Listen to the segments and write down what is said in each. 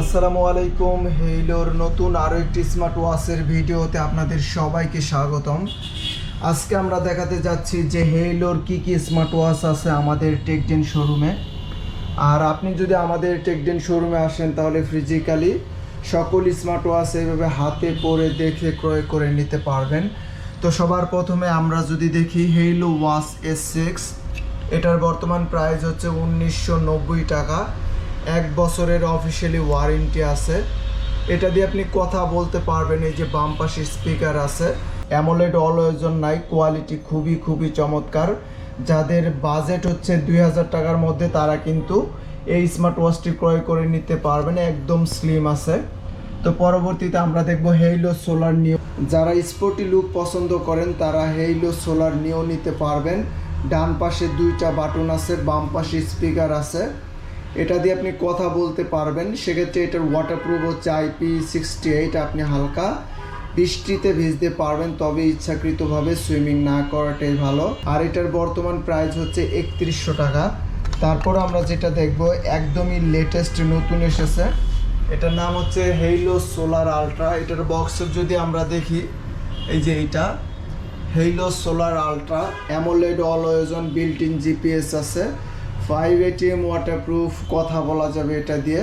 আসসালামু আলাইকুম, হেইলোর নতুন আরও একটি স্মার্ট ওয়াচের ভিডিওতে আপনাদের সবাইকে স্বাগতম। আজকে আমরা দেখাতে যাচ্ছি যে হেইলোর কি কি স্মার্ট ওয়াচ আছে আমাদের টেকডেন শোরুমে। আর আপনি যদি আমাদের টেকডেন শোরুমে আসেন, তাহলে ফিজিক্যালি সকল স্মার্ট ওয়াচ এইভাবে হাতে পরে দেখে ক্রয় করে নিতে পারবেন। তো সবার প্রথমে আমরা যদি দেখি হেইলো ওয়াচ এস সিক্স এটার বর্তমান প্রাইস হচ্ছে উনিশশো নব্বই টাকা। এক বছরের অফিসিয়ালি ওয়ারেন্টি আছে। এটা দিয়ে আপনি কথা বলতে পারবেন, এই যে বাম পাশে স্পিকার আছে। অ্যামোলেড অলওয়েজন নাই কোয়ালিটি খুবই খুবই চমৎকার। যাদের বাজেট হচ্ছে দুই হাজার টাকার মধ্যে, তারা কিন্তু এই স্মার্ট ওয়াচটি ক্রয় করে নিতে পারবেন, একদম স্লিম আছে। তো পরবর্তীতে আমরা দেখব হেইলো সোলার নিও যারা স্পোর্টি লুক পছন্দ করেন, তারা হেইলো সোলার নিও নিতে পারবেন। ডান পাশে দুইটা বাটন আছে, বাম পাশে স্পিকার আছে। এটা দিয়ে আপনি কথা বলতে পারবেন। সেক্ষেত্রে এটার ওয়াটারপ্রুফ হচ্ছে আইপি সিক্সটি এইট আপনি হালকা বৃষ্টিতে ভিজতে পারবেন, তবে ইচ্ছাকৃতভাবে সুইমিং না করাটাই ভালো। আর এটার বর্তমান প্রাইস হচ্ছে একত্রিশশো টাকা। তারপর আমরা যেটা দেখব, একদমই লেটেস্ট নতুন এসেছে। এটার নাম হচ্ছে হেইলো সোলার আলট্রা এটার বক্সের যদি আমরা দেখি, এই যে এইটা Haylou solar ultra AMOLED always on built in GPS আছে। ফাইভ এটিএম ওয়াটারপ্রুফ কথা বলা যাবে এটা দিয়ে।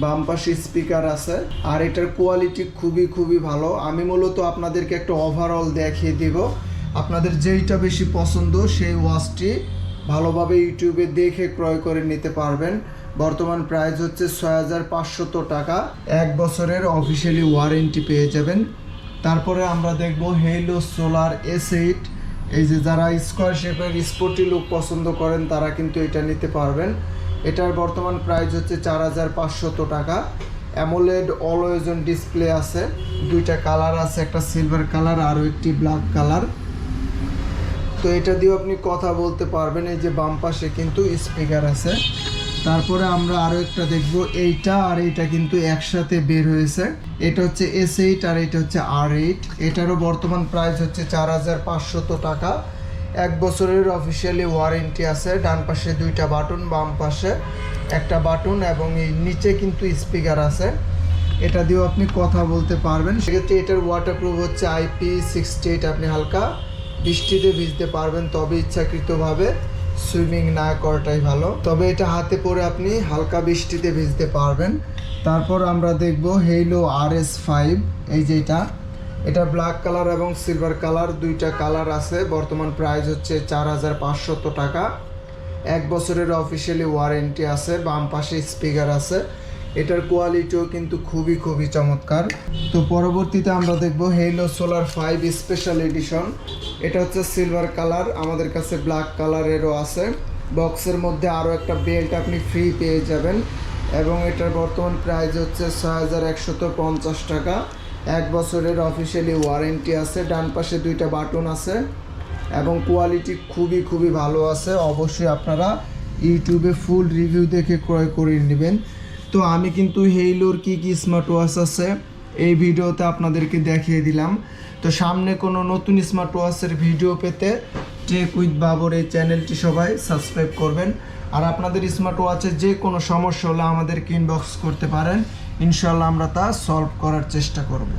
বাম পাশে স্পিকার আছে। আর এটার কোয়ালিটি খুবই খুবই ভালো। আমি মূলত আপনাদেরকে একটা ওভারঅল দেখিয়ে দিব। আপনাদের যেইটা বেশি পছন্দ, সেই ওয়াচটি ভালোভাবে ইউটিউবে দেখে ক্রয় করে নিতে পারবেন। বর্তমান প্রাইস হচ্ছে ছয় হাজার পাঁচশত টাকা। এক বছরের অফিসিয়ালি ওয়ারেন্টি পেয়ে যাবেন। তারপরে আমরা দেখব হেইলো সোলার এস এইট এই যে যারা স্কোয়ার শেপের স্পোর্টি লুক পছন্দ করেন, তারা কিন্তু এটা নিতে পারবেন। এটার বর্তমান প্রাইস হচ্ছে চার হাজার পাঁচশত টাকা। অ্যামোলেড অলওয়েজন ডিসপ্লে আছে। দুইটা কালার আছে, একটা সিলভার কালার আরও একটি ব্ল্যাক কালার তো এটা দিয়েও আপনি কথা বলতে পারবেন। এই যে বাম পাশে কিন্তু স্পিকার আছে। তারপরে আমরা আরও একটা দেখব, এইটা আর এইটা কিন্তু একসাথে বের হয়েছে। এটা হচ্ছে এস এইট আর এটা হচ্ছে আর এইট এটারও বর্তমান প্রাইস হচ্ছে চার হাজার পাঁচশত টাকা। এক বছরের অফিসিয়ালি ওয়ারেন্টি আছে, ডান পাশে দুইটা বাটন, বাম পাশে একটা বাটন এবং এই নিচে কিন্তু স্পিকার আছে। এটা দিয়েও আপনি কথা বলতে পারবেন। সেক্ষেত্রে এটার ওয়াটারপ্রুফ হচ্ছে আইপি সিক্সটি এইট আপনি হালকা বৃষ্টিতে ভিজতে পারবেন, তবে ইচ্ছাকৃতভাবে। সুইমিং না করাটাই ভালো। তবে এটা হাতে পরে আপনি হালকা বৃষ্টিতে ভিজতে পারবেন। তারপর আমরা দেখব হেইলো আর এস ফাইভ এই যেটা এটা। ব্ল্যাক কালার এবং সিলভার কালার দুইটা কালার আছে। বর্তমান প্রাইস হচ্ছে চার হাজার পাঁচশত টাকা। এক বছরের অফিসিয়ালি ওয়ারেন্টি আছে, বাম পাশে স্পিকার আছে। এটার কোয়ালিটিও কিন্তু খুবই খুবই চমৎকার। তো পরবর্তীতে আমরা দেখব Haylou solar five special edition এটা হচ্ছে সিলভার কালার আমাদের কাছে ব্ল্যাক কালারেরও আছে। বক্সের মধ্যে আরও একটা বেল্ট আপনি ফ্রি পেয়ে যাবেন। এবং এটার বর্তমান প্রাইস হচ্ছে ছয় হাজার পঞ্চাশ টাকা। এক বছরের অফিসিয়ালি ওয়ারেন্টি আছে, ডান পাশে দুইটা বাটন আছে। এবং কোয়ালিটি খুবই খুবই ভালো আছে। অবশ্যই আপনারা ইউটিউবে ফুল রিভিউ দেখে ক্রয় করে নেবেন। তো আমি কিন্তু হেইলোর কি কি স্মার্ট ওয়াচ আছে, এই ভিডিওতে আপনাদেরকে দেখিয়ে দিলাম। তো সামনে কোনো নতুন স্মার্ট ওয়াচের ভিডিও পেতে টেক উইথ বাবর এই চ্যানেলটি সবাই সাবস্ক্রাইব করবেন। আর আপনাদের স্মার্ট ওয়াচে যে কোনো সমস্যা হলে আমাদেরকে ইনবক্স করতে পারেন। ইনশাল্লাহ আমরা তা সলভ করার চেষ্টা করব।